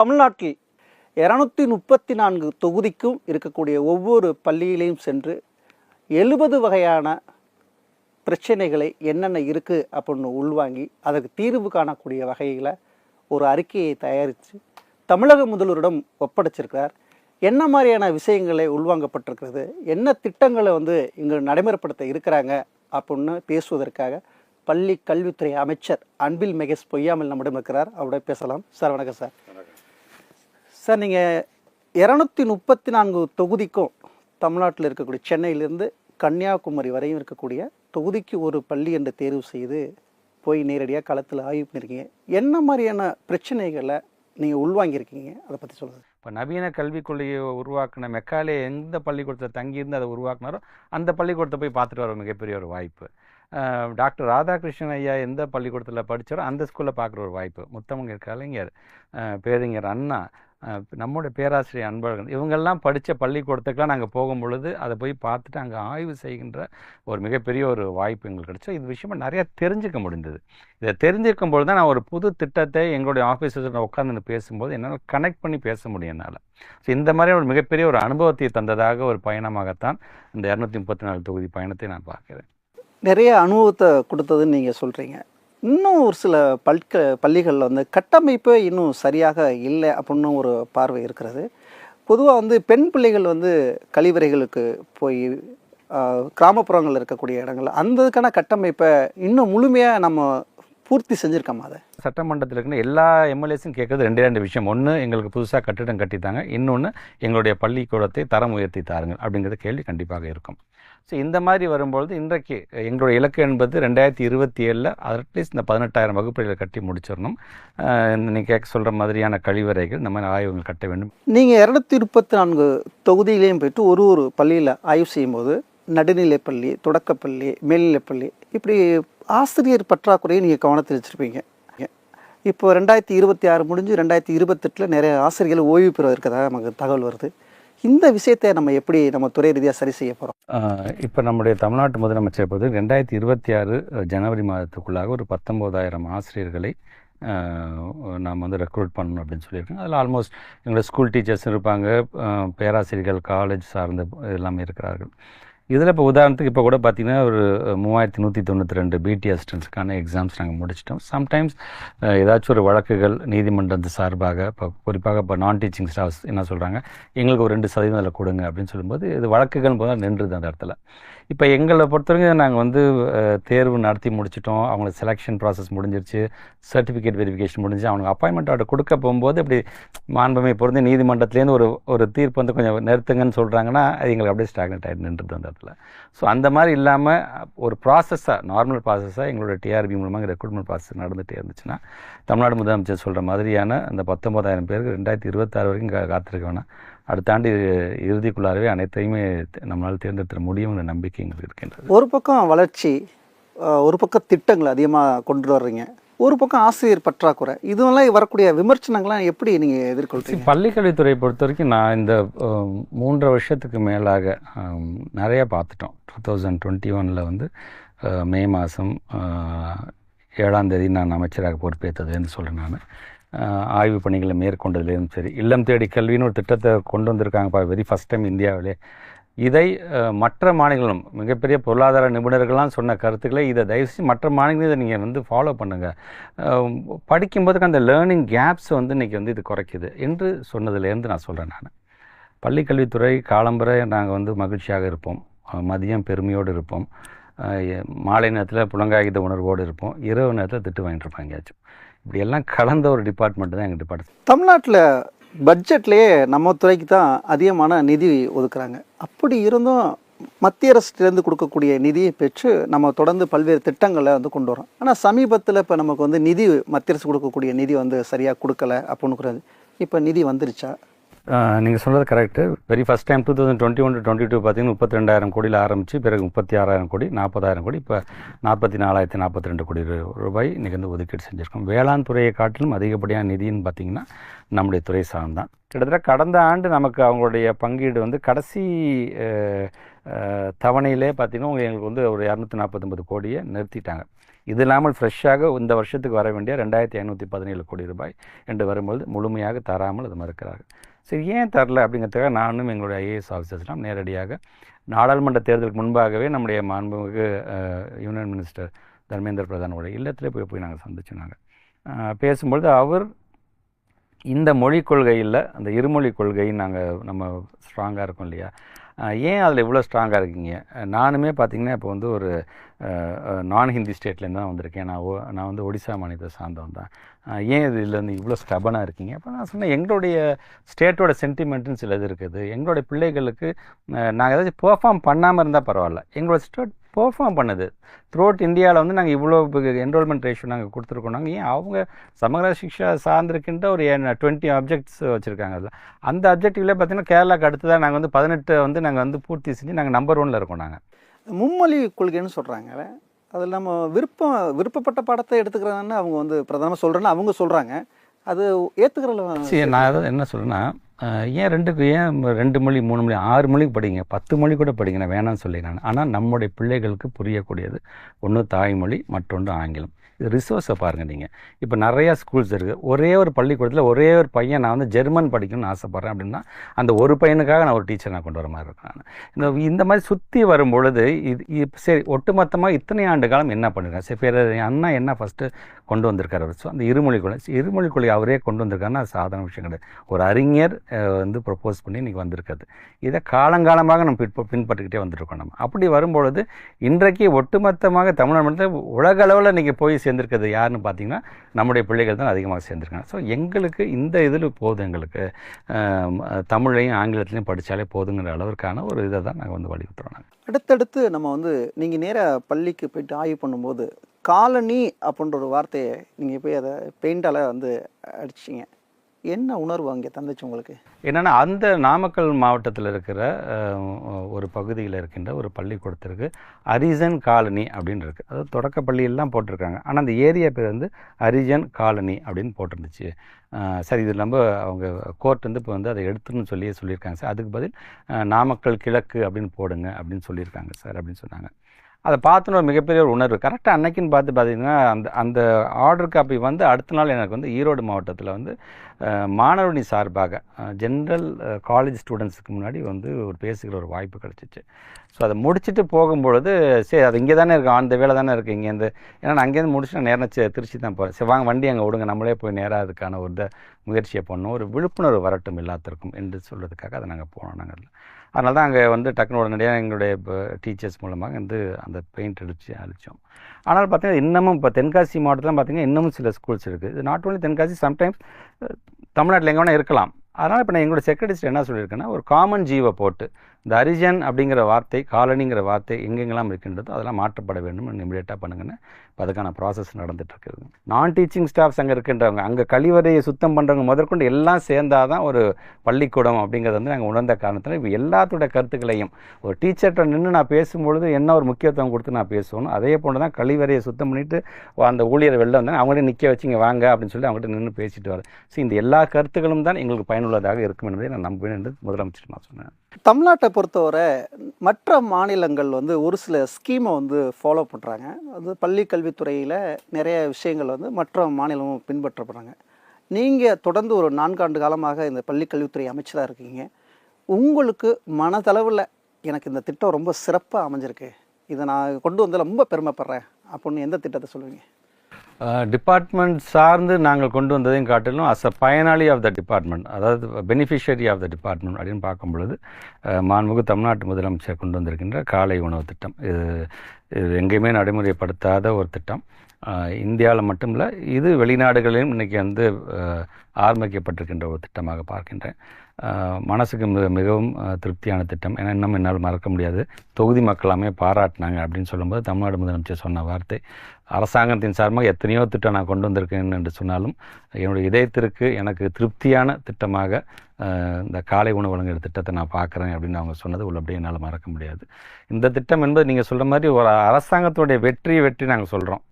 தமிழ்நாட்டில் இரநூத்தி முப்பத்தி நான்கு தொகுதிக்கும் இருக்கக்கூடிய ஒவ்வொரு பள்ளியிலையும் சென்று எழுபது வகையான பிரச்சனைகளை என்னென்ன இருக்குது அப்படின்னு உள்வாங்கி அதற்கு தீர்வு காணக்கூடிய வகையில் ஒரு அறிக்கையை தயாரித்து தமிழக முதல்வரிடம் ஒப்படைச்சிருக்கிறார். என்ன மாதிரியான விஷயங்களை உள்வாங்கப்பட்டிருக்கிறது? என்ன திட்டங்களை வந்து இங்கே நடைமுறைப்படுத்த இருக்கிறாங்க? அப்படின்னு பேசுவதற்காக பள்ளி கல்வித்துறை அமைச்சர் அன்பில் மகேஷ் பொய்யாமல் நம்மிடம் இருக்கிறார். அவருடைய பேசலாம். சார் வணக்கம் சார். சார் நீங்கள் இரநூத்தி முப்பத்தி நான்கு தொகுதிக்கும் தமிழ்நாட்டில் இருக்கக்கூடிய சென்னையிலேருந்து கன்னியாகுமரி வரையும் இருக்கக்கூடிய தொகுதிக்கு ஒரு பள்ளி என்று தேர்வு செய்து போய் நேரடியாக களத்தில் ஆய்வு பண்ணியிருக்கீங்க. என்ன மாதிரியான பிரச்சனைகளை நீங்கள் உள்வாங்கியிருக்கீங்க? அதை பற்றி சொல்லுங்கள் இப்போ நவீன கல்விக் கொள்கையை உருவாக்கின மெக்காலே எந்த பள்ளிக்கூடத்தில் தங்கியிருந்து அதை உருவாக்குனாரோ அந்த பள்ளிக்கூடத்தை போய் பார்த்துட்டு வர மிகப்பெரிய ஒரு வாய்ப்பு. டாக்டர் ராதாகிருஷ்ணன் ஐயா எந்த பள்ளிக்கூடத்தில் படித்தாரோ அந்த ஸ்கூலில் பார்க்குற ஒரு வாய்ப்பு. முத்தமங்க கலைஞர் பேரிஞர் அண்ணா நம்முடைய பேராசிரியர் அன்பழகன். இவங்கெல்லாம் படித்த பள்ளிக்கூடத்துக்கெல்லாம் நாங்கள் போகும் பொழுது அதை போய் பார்த்துட்டு அங்கே ஆய்வு செய்கின்ற ஒரு மிகப்பெரிய ஒரு வாய்ப்பு எங்களுக்கு கிடச்சி இது விஷயமா நிறையா தெரிஞ்சுக்க முடிந்தது. இதை தெரிஞ்சிருக்கும் பொழுது தான் நான் ஒரு புது திட்டத்தை எங்களுடைய ஆஃபீஸில் உட்காந்து பேசும்போது என்னால் கனெக்ட் பண்ணி பேச முடியும் என்னால். ஸோ இந்த மாதிரி ஒரு மிகப்பெரிய ஒரு அனுபவத்தை தந்ததாக ஒரு பயணமாகத்தான் இந்த இரநூத்தி முப்பத்தி நாலு தொகுதி பயணத்தை நான் பார்க்குறேன். நிறைய அனுபவத்தை கொடுத்ததுன்னு நீங்கள் சொல்கிறீங்க இன்னும் ஒரு சில பல்க பள்ளிகளில் வந்து கட்டமைப்பே இன்னும் சரியாக இல்லை அப்படின்னு ஒரு பார்வை இருக்கிறது. பொதுவாக வந்து பெண் பிள்ளைகள் வந்து கழிவறைகளுக்கு போய் கிராமப்புறங்களில் இருக்கக்கூடிய இடங்கள் அந்ததுக்கான கட்டமைப்பை இன்னும் முழுமையாக நம்ம பூர்த்தி செஞ்சுருக்கோமா அதை? சட்டமன்றத்தில் இருக்கிற எல்லா எம்எல்ஏஸும் கேட்குறது ரெண்டே ரெண்டு விஷயம். ஒன்று எங்களுக்கு புதுசாக கட்டிடம் கட்டித்தாங்க. இன்னொன்று எங்களுடைய பள்ளிக்கூடத்தை தரம் உயர்த்தி தாருங்கள் அப்படிங்கிற கேள்வி கண்டிப்பாக இருக்கும். ஸோ இந்த மாதிரி வரும்பொழுது இன்றைக்கு எங்களுடைய இலக்கு என்பது ரெண்டாயிரத்தி இருபத்தி ஏழில் அட்லீஸ்ட் இந்த பதினெட்டாயிரம் வகுப்புகளை கட்டி முடிச்சிடணும். நீங்கள் கேட்க சொல்கிற மாதிரியான கழிவறைகள் இந்த மாதிரி ஆய்வுகள் கட்ட வேண்டும். நீங்கள் இரநூத்தி முப்பத்தி நான்கு தொகுதியிலையும் போயிட்டு ஒரு ஒரு பள்ளியில் ஆய்வு செய்யும்போது நடுநிலைப்பள்ளி தொடக்கப்பள்ளி மேல்நிலைப்பள்ளி இப்படி ஆசிரியர் பற்றாக்குறையை நீங்கள் கவனத்தில் வச்சுருப்பீங்க. இப்போ ரெண்டாயிரத்தி இருபத்தி ஆறு முடிஞ்சு ரெண்டாயிரத்தி இருபத்தெட்டில் நிறைய ஆசிரியர்கள் ஓய்வு பெற இருக்கதாக நமக்கு தகவல் வருது. இந்த விஷயத்தை நம்ம எப்படி நம்ம துறை ரீதியாக சரி செய்ய போகிறோம் இப்போ நம்முடைய தமிழ்நாட்டு முதலமைச்சர் போது ரெண்டாயிரத்தி இருபத்தி ஆறு ஜனவரி மாதத்துக்குள்ளாக ஒரு பத்தொம்போதாயிரம் ஆசிரியர்களை நாம் வந்து ரெக்ரூட் பண்ணணும் அப்படின்னு சொல்லியிருக்கோம் அதில் ஆல்மோஸ்ட் எங்களோட ஸ்கூல் டீச்சர்ஸ் இருப்பாங்க. பேராசிரியர்கள் காலேஜ் சார்ந்த எல்லாமே இருக்கிறார்கள். இதில் இப்போ உதாரணத்துக்கு இப்போ கூட பார்த்தீங்கன்னா ஒரு மூவாயிரத்தி நூற்றி தொண்ணூற்றி ரெண்டு பிடி அசிஸ்டன்ஸுக்கான எக்ஸாம்ஸ் நாங்கள் முடிச்சிட்டோம். சம்டைம்ஸ் ஏதாச்சும் ஒரு வழக்குகள் நீதிமன்றத்து சார்பாக இப்போ குறிப்பாக இப்போ நான் டீச்சிங் ஸ்டாஃப்ஸ் என்ன சொல்கிறாங்க எங்களுக்கு ஒரு ரெண்டு சதவீதம் அதில் கொடுங்க அப்படின்னு சொல்லும்போது இது வழக்குகள் போது நின்றுது அந்த இடத்துல. இப்போ எங்களை பொறுத்தவரைக்கும் நாங்கள் வந்து தேர்வு நடத்தி முடிச்சிட்டோம். அவங்களுக்கு செலெக்ஷன் ப்ராசஸ் முடிஞ்சிருச்சு. சர்டிஃபிகேட் வெரிஃபிகேஷன் முடிஞ்சு அவனுக்கு அப்பாயின்மெண்ட் ஆர்டர் கொடுக்க போகும்போது இப்படி மாண்பமை பொருந்து நீதிமன்றத்துலேருந்து ஒரு ஒரு தீர்ப்பு வந்து கொஞ்சம் நிறுத்துங்கன்னு சொல்கிறாங்கன்னா அது எங்களுக்கு அப்படியே ஸ்டாக்னட் ஆகிட்டு நின்றுது அந்த இடத்துல. ஸோ அந்த மாதிரி இல்லாமல் ஒரு ப்ராசஸாக நார்மல் ப்ராசஸாக எங்களோட டிஆர்பி மூலமாக ரெக்ரூட்மெண்ட் ப்ராசஸ் நடந்துகிட்டே இருந்துச்சுன்னா தமிழ்நாடு முதலமைச்சர் சொல்கிற மாதிரியான அந்த பத்தொம்பதாயிரம் பேருக்கு ரெண்டாயிரத்தி இருபத்தாறு வரைக்கும் காத்திருக்க வேணாம். அடுத்த ஆண்டு இறுதிக்குள்ளாகவே அனைத்தையுமே நம்மளால் தேர்ந்தெடுத்த முடியும்னு நம்பிக்கை எங்களுக்கு இருக்கின்றது. ஒரு பக்கம் வளர்ச்சி ஒரு பக்கம் திட்டங்கள் அதிகமாக கொண்டு வர்றீங்க. ஒரு பக்கம் ஆசிரியர் பற்றாக்குறை. இதுவெல்லாம் வரக்கூடிய விமர்சனங்கள்லாம் எப்படி நீங்கள் எதிர்கொள்றீங்க? பள்ளிக்கல்வித்துறை பொறுத்த வரைக்கும் நான் இந்த மூன்றரை வருஷத்துக்கு மேலாக நிறைய பார்த்துட்டோம். டூ தௌசண்ட் டுவெண்ட்டி ஒனில் வந்து மே மாதம் ஏழாம் தேதி நான் அமைச்சராக பொறுப்பேற்றதுன்னு சொல்கிறேன் நான். ஆய்வு பணிகளை மேற்கொண்டதுலேருந்து சரி இல்லம் தேடி கல்வின்னு ஒரு திட்டத்தை கொண்டு வந்திருக்காங்கப்பா வெரி ஃபஸ்ட் டைம் இந்தியாவிலே. இதை மற்ற மாநிலங்களும் மிகப்பெரிய பொருளாதார நிபுணர்கள்லாம் சொன்ன கருத்துக்களை இதை தயவுசெய்து மற்ற மாநிலங்களும் இதை நீங்கள் வந்து ஃபாலோ பண்ணுங்கள் படிக்கும்போதுக்கு அந்த லேர்னிங் கேப்ஸ் வந்து இன்றைக்கி வந்து இது குறைக்குது என்று சொன்னதுலேருந்து நான் சொல்கிறேன் நான். பள்ளிக்கல்வித்துறை காலம்பரை நாங்கள் வந்து மகிழ்ச்சியாக இருப்போம். மதியம் பெருமையோடு இருப்போம். மாலை நேரத்தில் புலங்காயுத உணர்வோடு இருப்போம். இரவு நேரத்தில் திட்டு வாங்கிட்டு இருப்போம் எங்கேயாச்சும் இப்படியெல்லாம் கலந்த ஒரு டிபார்ட்மெண்ட் தான் எங்கள் டிபார்ட்மெண்ட் தமிழ்நாட்டில் பட்ஜெட்லேயே நம்ம துறைக்கு தான் அதிகமான நிதி ஒதுக்குறாங்க. அப்படி இருந்தும் மத்திய அரசுலேருந்து கொடுக்கக்கூடிய நிதியை பெற்று நம்ம தொடர்ந்து பல்வேறு திட்டங்களை வந்து கொண்டு வரோம் ஆனால் சமீபத்தில் இப்போ நமக்கு வந்து நிதி மத்திய அரசு கொடுக்கக்கூடிய நிதி வந்து சரியாக கொடுக்கல அப்படின்னு கூடாது இப்போ நிதி வந்துருச்சா? நீங்கள் சொல்கிறது correct very first time two thousand twenty one twenty two பார்த்தீங்கன்னா முப்பத்தி ரெண்டாயிரம் கோடியில் ஆரம்பித்து பிறகு முப்பத்தி ஆறாயிரம் கோடி நாற்பதாயிரம் கோடி இப்போ நாற்பத்தி நாலாயிரத்தி நாற்பத்தி ரெண்டு கோடி ரூ- ரூபாய் இன்றைக்கி வந்து ஒதுக்கீடு செஞ்சுருக்கோம். வேளாண் துறையை காட்டிலும் அதிகப்படியான நிதின்னு பார்த்தீங்கன்னா நம்முடைய துறை சார்ந்தான் கிட்டத்தட்ட கடந்த ஆண்டு நமக்கு அவங்களுடைய பங்கீடு வந்து கடைசி தவணையிலே பார்த்தீங்கன்னா உங்களுக்கு எங்களுக்கு வந்து ஒரு இரநூத்தி நாற்பத்தொம்பது கோடியை நிறுத்திட்டாங்க. இது இல்லாமல் ஃப்ரெஷ்ஷாக இந்த வருஷத்துக்கு வர வேண்டிய ரெண்டாயிரத்தி ஐநூற்றி பதினேழு கோடி ரூபாய் என்று வரும்போது முழுமையாக தராமல் அது மறுக்கிறார்கள். சரி ஏன் தரல அப்படிங்கிறதுக்காக நானும் எங்களுடைய ஐஏஎஸ் ஆஃபீஸர்ஸ்லாம் நேரடியாக நாடாளுமன்ற தேர்தலுக்கு முன்பாகவே நம்முடைய மாண்புமிகு யூனியன் மினிஸ்டர் தர்மேந்திர பிரதானோட இல்லத்தில் போய் போய் நாங்கள் சந்திச்சோம் நாங்கள் பேசும்பொழுது அவர் இந்த மொழிக் கொள்கையில் அந்த இருமொழி கொள்கை நாங்கள் நம்ம ஸ்ட்ராங்காக இருக்கோம் இல்லையா? ஏன் அதில் இவ்வளோ ஸ்ட்ராங்காக இருக்கீங்க? நானுமே பார்த்தீங்கன்னா இப்போ வந்து ஒரு நான் ஹிந்தி ஸ்டேட்லேருந்து தான் வந்திருக்கேன். நான் ஓ நான் வந்து ஒடிசா மாநிலத்தை சார்ந்தவன் தான். ஏன் இதில் இருந்து இவ்வளோ ஸ்டபனாக இருக்கீங்க? அப்போ நான் சொன்னேன் எங்களுடைய ஸ்டேட்டோட சென்டிமெண்ட்டுன்னு சில இது இருக்குது. எங்களுடைய பிள்ளைகளுக்கு நாங்கள் ஏதாச்சும் பெர்ஃபார்ம் பண்ணாமல் இருந்தால் பரவாயில்ல. எங்களோட ஸ்டேட் பெர்ஃபார்ம் பண்ணுது. த்ரூஅவுட் இந்தியாவில் வந்து நாங்கள் இவ்வளோ என்ரோல்மெண்ட் ரேஷியோ நாங்கள் கொடுத்துருக்கோம். நாங்கள் ஏன் அவங்க சமகர சிக்ஷா சார்ந்திருக்கின்ற ஒரு டுவெண்ட்டி அப்ஜெக்ட்ஸ் வச்சுருக்காங்க அதில். அந்த அப்ஜெக்டிவ்ல பார்த்தீங்கன்னா கேரளாக்கு அடுத்ததாக நாங்கள் வந்து பதினெட்டு வந்து நாங்கள் வந்து பூர்த்தி செஞ்சு நாங்கள் நம்பர் ஒனில் இருக்கோம் நாங்கள் மும்மொழி கொள்கைன்னு சொல்கிறாங்க அதில் நம்ம விருப்பம் விருப்பப்பட்ட பாடத்தை எடுத்துக்கிறதான்னு அவங்க வந்து பிரதமர் சொல்கிறேன்னு அவங்க சொல்கிறாங்க அது ஏற்றுக்கிறல சரி நான் அதாவது என்ன சொல்லுன்னா ஏன் ரெண்டுக்கு ஏன் ரெண்டு மொழி மூணு மொழி ஆறு மொழிக்கு படிங்க? பத்து மொழி கூட படிங்க. நான் வேணாம்னு சொல்லி நான். ஆனால் நம்முடைய பிள்ளைகளுக்கு புரியக்கூடியது ஒன்று தாய்மொழி மற்றொன்று ஆங்கிலம். ரிசோர்ஸை பாருங்கள் நீங்கள் இப்போ நிறையா ஸ்கூல்ஸ் இருக்குது ஒரே ஒரு பள்ளிக்கூடத்தில் ஒரே ஒரு பையன் நான் வந்து ஜெர்மன் படிக்கணும்னு ஆசைப்பட்றேன் அப்படின்னா அந்த ஒரு பையனுக்காக நான் ஒரு டீச்சர் நான் கொண்டு வர மாதிரி இருக்கேன் நான். இந்த இந்த மாதிரி சுற்றி வரும் பொழுது இது இது சரி ஒட்டுமொத்தமாக இத்தனை ஆண்டு காலம் என்ன பண்ணிருக்கேன் சரி பேர் என் அண்ணா என்ன ஃபஸ்ட்டு கொண்டு வந்திருக்காரு ஸோ அந்த இருமொழி கொள்கை இருமொழி கொள்கை அவரே கொண்டு வந்திருக்காருன்னா அது சாதாரண விஷயம் கிடையாது. ஒரு அறிஞர் வந்து ப்ரொப்போஸ் பண்ணி இன்றைக்கி வந்திருக்காது இதை காலங்காலமாக நம்ம பின்ப பின்பற்றிக்கிட்டே வந்துருக்கோம் நம்ம. அப்படி வரும்பொழுது இன்றைக்கு ஒட்டுமொத்தமாக தமிழ்நாடு உலக அளவில் இன்றைக்கி போய் சேர்ந்துருக்கிறது யாருன்னு பார்த்தீங்கன்னா நம்முடைய பிள்ளைகள் தான் அதிகமாக சேர்ந்துருக்காங்க. ஸோ எங்களுக்கு இந்த இதில் போதும் எங்களுக்கு. தமிழையும் ஆங்கிலத்திலையும் படித்தாலே போதுங்கிற அளவிற்கான ஒரு இதை தான் நாங்கள் வந்து வலியுறுத்துறோம் நாங்கள். அடுத்தடுத்து நம்ம வந்து நீங்கள் நேராக பள்ளிக்கு போயிட்டு ஆய்வு பண்ணும்போது காலனி அப்படின்ற ஒரு வார்த்தையை நீங்கள் போய் அதை பெயிண்டால் வந்து அடிச்சிங்க. என்ன உணர்வு அங்கே தந்துச்சு உங்களுக்கு? என்னென்னா அந்த நாமக்கல் மாவட்டத்தில் இருக்கிற ஒரு பகுதியில் இருக்கின்ற ஒரு பள்ளிக்கூடத்திற்கு அரிசன் காலனி அப்படின்னு இருக்குது அதாவது தொடக்க பள்ளியெல்லாம் போட்டிருக்காங்க. ஆனால் அந்த ஏரியா பேர் வந்து அரிஜன் காலனி அப்படின்னு போட்டிருந்துச்சு. சரி இது நம்ம அவங்க கோர்ட் வந்து இப்போ வந்து அதை எடுத்துன்னு சொல்லியே சொல்லியிருக்காங்க சார். அதுக்கு பதில் நாமக்கல் கிழக்கு அப்படின்னு போடுங்க அப்படின்னு சொல்லியிருக்காங்க சார் அப்படின்னு சொன்னாங்க. அதை பார்த்துன்னு ஒரு மிகப்பெரிய ஒரு உணர்வு. கரெக்டாக அன்னைக்குன்னு பார்த்து பார்த்தீங்கன்னா அந்த அந்த ஆர்டர் காப்பி வந்து அடுத்த நாள் எனக்கு வந்து ஈரோடு மாவட்டத்தில் வந்து மாணவனி சார்பாக ஜென்ரல் காலேஜ் ஸ்டூடெண்ட்ஸுக்கு முன்னாடி வந்து ஒரு பேசுகிற ஒரு வாய்ப்பு கிடச்சிச்சு. ஸோ அதை முடிச்சுட்டு போகும்பொழுது சரி அது இங்கே தானே இருக்குது அந்த வேலை தானே இருக்குது இங்கேருந்து ஏன்னா நான் அங்கேருந்து முடிச்சு நான் நேரம் திருச்சி தான் போகிறேன் சரி வாங்க வண்டி அங்கே விடுங்க நம்மளே போய் நேராக அதுக்கான ஒரு இதை முயற்சியை பண்ணோம். ஒரு விழிப்புணர்வு வரட்டும் எல்லாத்திற்கும் என்று சொல்கிறதுக்காக அதை நாங்கள் போனோம் நாங்கள் அதனால தான் அங்கே வந்து டக்குனு உடனடியாக எங்களுடைய டீச்சர்ஸ் மூலமாக வந்து அந்த பெயிண்ட் அடித்து அழிச்சோம் ஆனால் பார்த்தீங்கன்னா இன்னமும் இப்போ தென்காசி மாவட்டத்தில் பார்த்தீங்கன்னா இன்னமும் சில ஸ்கூல்ஸ் இருக்குது இது நாட் ஓன்லி தென்காசி சம்டைம்ஸ் தமிழ்நாட்டில் எங்கே வேணால் இருக்கலாம். அதனால் இப்போ நான் எங்களோட செக்ரட்டரிஸ்ட் என்ன சொல்லியிருக்கேன்னா ஒரு காமன் ஜீவை போட்டு இந்த அரிஜன் அப்படிங்கிற வார்த்தை காலனிங்கிற வார்த்தை எங்கெங்கெல்லாம் இருக்கின்றதோ அதெல்லாம் மாற்றப்பட வேண்டும் இமீடியட்டாக பண்ணுங்கன்னு இப்போ அதுக்கான ப்ராசஸ் நடந்துகிட்ருக்குது நான் டீச்சிங் ஸ்டாஃப்ஸ் அங்கே இருக்கின்றவங்க அங்கே கழிவறையை சுத்தம் பண்ணுறவங்க முதற்கொண்டு எல்லாம் சேர்ந்தாதான் ஒரு பள்ளிக்கூடம் அப்படிங்கிறது வந்து நாங்கள் உணர்ந்த காரணத்தில் இப்போ எல்லாத்தோட கருத்துக்களையும் ஒரு டீச்சர்கிட்ட நின்று நான் பேசும்பொழுது என்ன ஒரு முக்கியத்துவம் கொடுத்து நான் பேசணும் அதே போன்று தான் கழிவறையை சுத்தம் பண்ணிவிட்டு அந்த ஊழியர் வெளில வந்தாங்க அவங்களே நிற்க வச்சுங்க வாங்க அப்படின்னு சொல்லி அவங்ககிட்ட நின்று பேசிட்டு வர. ஸோ இந்த எல்லா கருத்துக்களும் தான் எங்களுக்கு பயனுள்ளதாக இருக்கும் என்பதை நான் நம்புவேன் என்று முதலமைச்சர் நான் சொன்னேன். தமிழ்நாட்டை பொறுத்தவரை மற்ற மாநிலங்கள் வந்து ஒரு சில ஸ்கீமை வந்து ஃபாலோ பண்ணுறாங்க அது பள்ளி கல்வித்துறையில் நிறைய விஷயங்கள் வந்து மற்ற மாநிலமும் பின்பற்றப்படுறாங்க. நீங்கள் தொடர்ந்து ஒரு நான்காண்டு காலமாக இந்த பள்ளி கல்வித்துறை அமைச்சராக இருக்கீங்க. உங்களுக்கு மனதளவில் எனக்கு இந்த திட்டம் ரொம்ப சிறப்பாக அமைஞ்சிருக்கு. இதை நான் கொண்டு வந்து ரொம்ப பெருமைப்படுறேன். அப்படின்னு எந்த திட்டத்தை சொல்லுவீங்க? டிபார்ட்மெண்ட் சார்ந்து நாங்கள் கொண்டு வந்ததையும் காட்டிலும் அஸ் அ பயனாளி ஆஃப் த டிபார்ட்மெண்ட் அதாவது பெனிஃபிஷரி ஆஃப் த டிபார்ட்மெண்ட் அப்படின்னு பார்க்கும் பொழுது மாண்புமிகு தமிழ்நாட்டு முதலமைச்சர் கொண்டு வந்திருக்கின்ற காலை உணவு திட்டம். இது இது எங்கேயுமே நடைமுறைப்படுத்தாத ஒரு திட்டம். இந்தியாவில் மட்டும் இல்லை இது வெளிநாடுகளிலும் இன்றைக்கி வந்து ஆரம்பிக்கப்பட்டிருக்கின்ற ஒரு திட்டமாக பார்க்கின்றேன். மனசுக்கு மிக மிகவும் திருப்தியான திட்டம். ஏன்னா இன்னும் என்னால் மறக்க முடியாது. தொகுதி மக்களாமே பாராட்டினாங்க அப்படின்னு சொல்லும்போது தமிழ்நாடு முதலமைச்சர் சொன்ன வார்த்தை அரசாங்கத்தின் சார்பாக எத்தனையோ திட்டம் நான் கொண்டு வந்திருக்கேன் என்று சொன்னாலும் என்னுடைய இதயத்திற்கு எனக்கு திருப்தியான திட்டமாக இந்த காலை உணவு வழங்குகிற திட்டத்தை நான் பார்க்குறேன் அப்படின்னு அவங்க சொன்னது உள்ளபடியே என்னால் மறக்க முடியாது. இந்த திட்டம் என்பது நீங்கள் சொல்கிற மாதிரி ஒரு அரசாங்கத்துடைய வெற்றி வெற்றி நாங்கள் சொல்கிறோம்